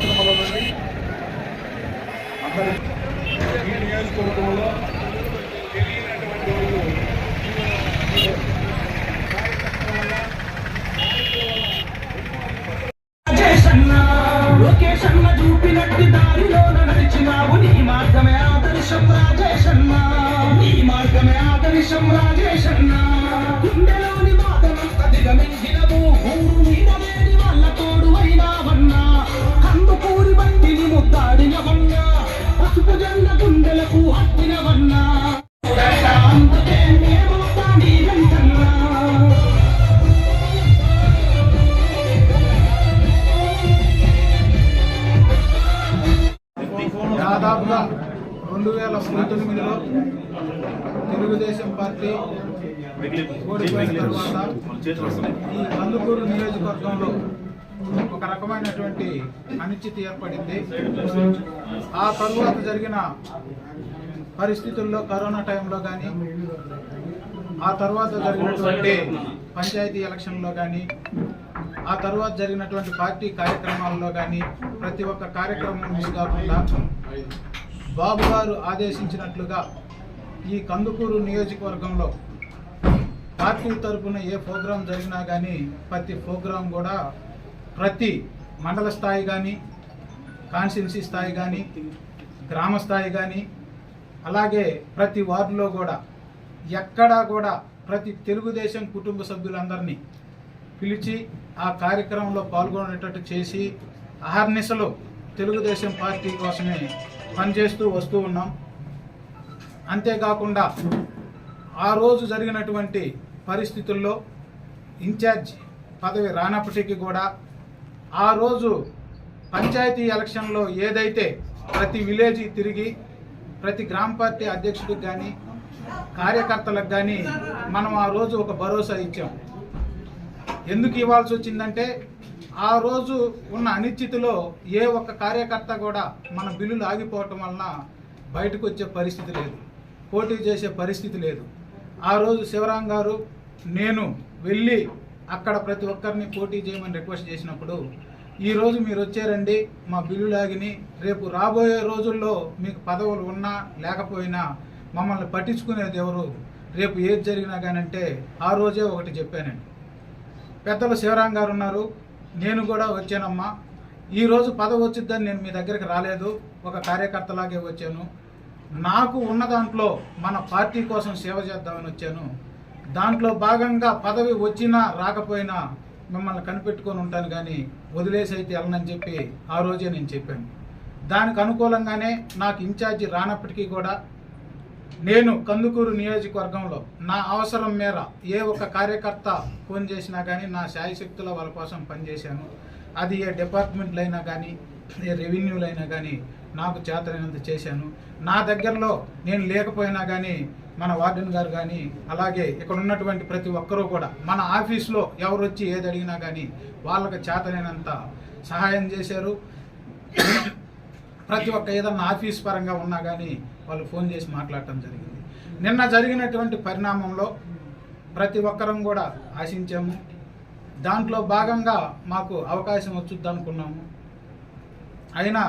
ఆశ్రమంలో నుండి అందరి ఈ నియోజకవర్గంలో తెలియనటువంటి వాళ్ళు రాజేశన్న లోకేశన్న చూపినట్టి దారిలోన నడిచినావు నీ మార్గమే ఆదర్శం రాజేశన్న నీ మార్గమే ఆదర్శం రాజేశన్న గుండెలోని బాధనంత దిగమింగినవు ఊరు మీద వేల పంతొమ్మిదిలో తెలుగుదేశం పార్టీ ఓడిపోయిన తర్వాత ఈ కందుకూరు నియోజకవర్గంలో ఒక రకమైనటువంటి అనిశ్చితి ఏర్పడింది. ఆ తరువాత జరిగిన పరిస్థితుల్లో కరోనా టైంలో కానీ ఆ తర్వాత జరిగినటువంటి పంచాయతీ ఎలక్షన్లో కానీ ఆ తర్వాత జరిగినటువంటి పార్టీ కార్యక్రమాల్లో కానీ ప్రతి ఒక్క కార్యక్రమం మిస్ కాకుండా బాబు గారు ఆదేశించినట్లుగా ఈ కందుకూరు నియోజకవర్గంలో పార్టీ తరఫున ఏ ప్రోగ్రాం జరిగినా కానీ ప్రతి ప్రోగ్రాం కూడా ప్రతి మండల స్థాయి కానీ కాన్స్టిట్యున్సీ స్థాయి కానీ గ్రామ స్థాయి కానీ అలాగే ప్రతి వార్డులో కూడా ఎక్కడా కూడా ప్రతి తెలుగుదేశం కుటుంబ సభ్యులందరినీ పిలిచి ఆ కార్యక్రమంలో పాల్గొనేటట్టు చేసి అహర్నిశలు తెలుగుదేశం పార్టీ కోసమే పనిచేస్తూ వస్తూ ఉన్నాం. అంతేకాకుండా ఆ రోజు జరిగినటువంటి పరిస్థితుల్లో ఇన్ఛార్జ్ పదవి రానప్పటికీ కూడా ఆ రోజు పంచాయతీ ఎలక్షన్లో ఏదైతే ప్రతి విలేజ్ తిరిగి ప్రతి గ్రామ పార్టీ అధ్యక్షుడికి కానీ కార్యకర్తలకు కానీ మనం ఆ రోజు ఒక భరోసా ఇచ్చాం. ఎందుకు ఇవ్వాల్సి వచ్చిందంటే ఆ రోజు ఉన్న అనిశ్చితిలో ఏ ఒక్క కార్యకర్త కూడా మన బిల్లులు ఆగిపోవటం వలన బయటకు వచ్చే పరిస్థితి లేదు. పోటీ చేసే పరిస్థితి లేదు. ఆ రోజు శివరాం గారు నేను వెళ్ళి అక్కడ ప్రతి ఒక్కరిని పోటీ చేయమని రిక్వెస్ట్ చేసినప్పుడు ఈరోజు మీరు వచ్చారండి మా బిల్లులు ఆగిని రేపు రాబోయే రోజుల్లో మీకు పదవులు ఉన్నా లేకపోయినా మమ్మల్ని పట్టించుకునేది ఎవరు? రేపు ఏది జరిగినా కానంటే ఆ రోజే ఒకటి చెప్పానండి. పెద్దలు శివరాం గారు ఉన్నారు నేను కూడా వచ్చానమ్మా. ఈరోజు పదవి వచ్చిద్దని నేను మీ దగ్గరికి రాలేదు. ఒక కార్యకర్తలాగే వచ్చాను. నాకు ఉన్న దాంట్లో మన పార్టీ కోసం సేవ చేద్దామని వచ్చాను. దాంట్లో భాగంగా పదవి వచ్చినా రాకపోయినా మిమ్మల్ని కనిపెట్టుకొని ఉంటాను కానీ వదిలేసి అయితే వెళ్ళనని చెప్పి ఆ రోజే నేను చెప్పాను. దానికి అనుకూలంగానే నాకు ఇన్ఛార్జి రానప్పటికీ కూడా నేను కందుకూరు నియోజకవర్గంలో నా అవసరం మేర ఏ ఒక్క కార్యకర్త ఫోన్ చేసినా కానీ నా శాయశక్తుల వాళ్ళ కోసం పనిచేశాను. అది ఏ డిపార్ట్మెంట్లు అయినా కానీ ఏ రెవెన్యూలు అయినా కానీ నాకు చేతనైనంత చేశాను. నా దగ్గరలో నేను లేకపోయినా కానీ మన వార్డెన్ గారు కానీ అలాగే ఇక్కడ ఉన్నటువంటి ప్రతి ఒక్కరూ కూడా మన ఆఫీస్లో ఎవరు వచ్చి ఏది అడిగినా కానీ వాళ్ళకి చేతనైనంత సహాయం చేశారు. ప్రతి ఒక్క ఏదన్నా ఆఫీస్ పరంగా ఉన్నా కానీ వాళ్ళు ఫోన్ చేసి మాట్లాడటం జరిగింది. నిన్న జరిగినటువంటి పరిణామంలో ప్రతి ఒక్కరం కూడా ఆశించాము. దాంట్లో భాగంగా మాకు అవకాశం వచ్చుద్ది అనుకున్నాము అయినా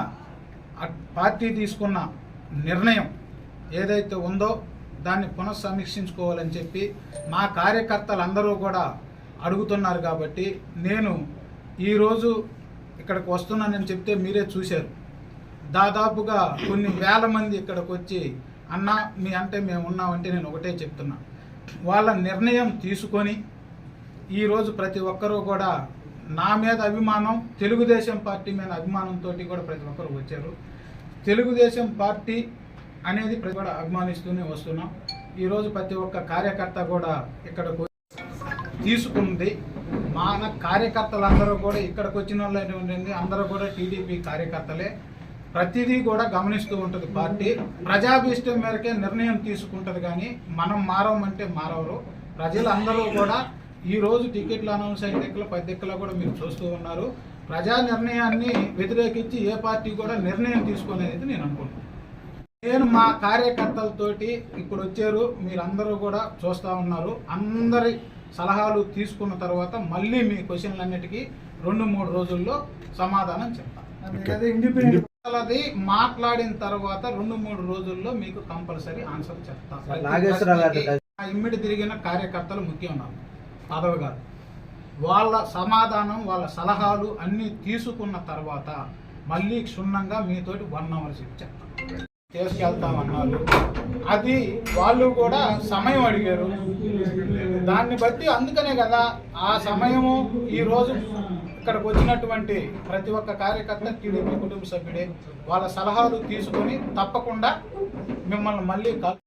పార్టీ తీసుకున్న నిర్ణయం ఏదైతే ఉందో దాన్ని పునఃసమీక్షించుకోవాలని చెప్పి మా కార్యకర్తలందరూ కూడా అడుగుతున్నారు కాబట్టి నేను ఈరోజు ఇక్కడికి వస్తున్నానని చెప్తే మీరే చూశారు. దాదాపుగా కొన్ని వేల మంది ఇక్కడికి వచ్చి అన్న మీ అంటే మేము ఉన్నామంటే నేను ఒకటే చెప్తున్నా. వాళ్ళ నిర్ణయం తీసుకొని ఈరోజు ప్రతి ఒక్కరూ కూడా నా మీద అభిమానం తెలుగుదేశం పార్టీ మీద అభిమానంతో కూడా ప్రతి ఒక్కరు వచ్చారు. తెలుగుదేశం పార్టీ అనేది ప్రతి కూడా అభిమానిస్తూనే వస్తున్నాం. ఈరోజు ప్రతి ఒక్క కార్యకర్త కూడా ఇక్కడకు తీసుకుంది. మన కార్యకర్తలందరూ కూడా ఇక్కడికి వచ్చిన వాళ్ళు అందరూ కూడా టీడీపీ కార్యకర్తలే. ప్రతిదీ కూడా గమనిస్తూ ఉంటుంది పార్టీ. ప్రజాభీష్టం మేరకే నిర్ణయం తీసుకుంటుంది కానీ మనం మారమంటే మారవరు. ప్రజలందరూ కూడా ఈ రోజు టికెట్లు అనౌన్స్ అయిన దిక్కుల పది దిక్కుల కూడా మీరు చూస్తూ ఉన్నారు. ప్రజా నిర్ణయాన్ని వ్యతిరేకించి ఏ పార్టీ కూడా నిర్ణయం తీసుకునేది నేను అనుకుంటున్నాను. నేను మా కార్యకర్తలతోటి ఇప్పుడు వచ్చారు మీరందరూ కూడా చూస్తూ ఉన్నారు. అందరి సలహాలు తీసుకున్న తర్వాత మళ్ళీ మీ క్వశ్చన్లన్నిటికీ రెండు మూడు రోజుల్లో సమాధానం చెప్తాను అది మాట్లాడిన తర్వాత రెండు మూడు రోజుల్లో మీకు కంపల్సరీ ఆన్సర్ చెప్తాం. ఇమ్మిడి తిరిగిన కార్యకర్తలు ముఖ్యం నాకు మాధవ్ గారు వాళ్ళ సమాధానం వాళ్ళ సలహాలు అన్నీ తీసుకున్న తర్వాత మళ్ళీ క్షుణ్ణంగా మీతోటి వన్ అవర్ చెప్పి చెప్తాం. తీసుకెళ్తామన్నారు అది వాళ్ళు కూడా సమయం అడిగారు. దాన్ని బట్టి అందుకనే కదా ఆ సమయము ఈ రోజు ఇక్కడికి వచ్చినటువంటి ప్రతి ఒక్క కార్యకర్త టీడీపీ కుటుంబ సభ్యుడే వాళ్ళ సలహాలు తీసుకొని తప్పకుండా మిమ్మల్ని మళ్ళీ కలు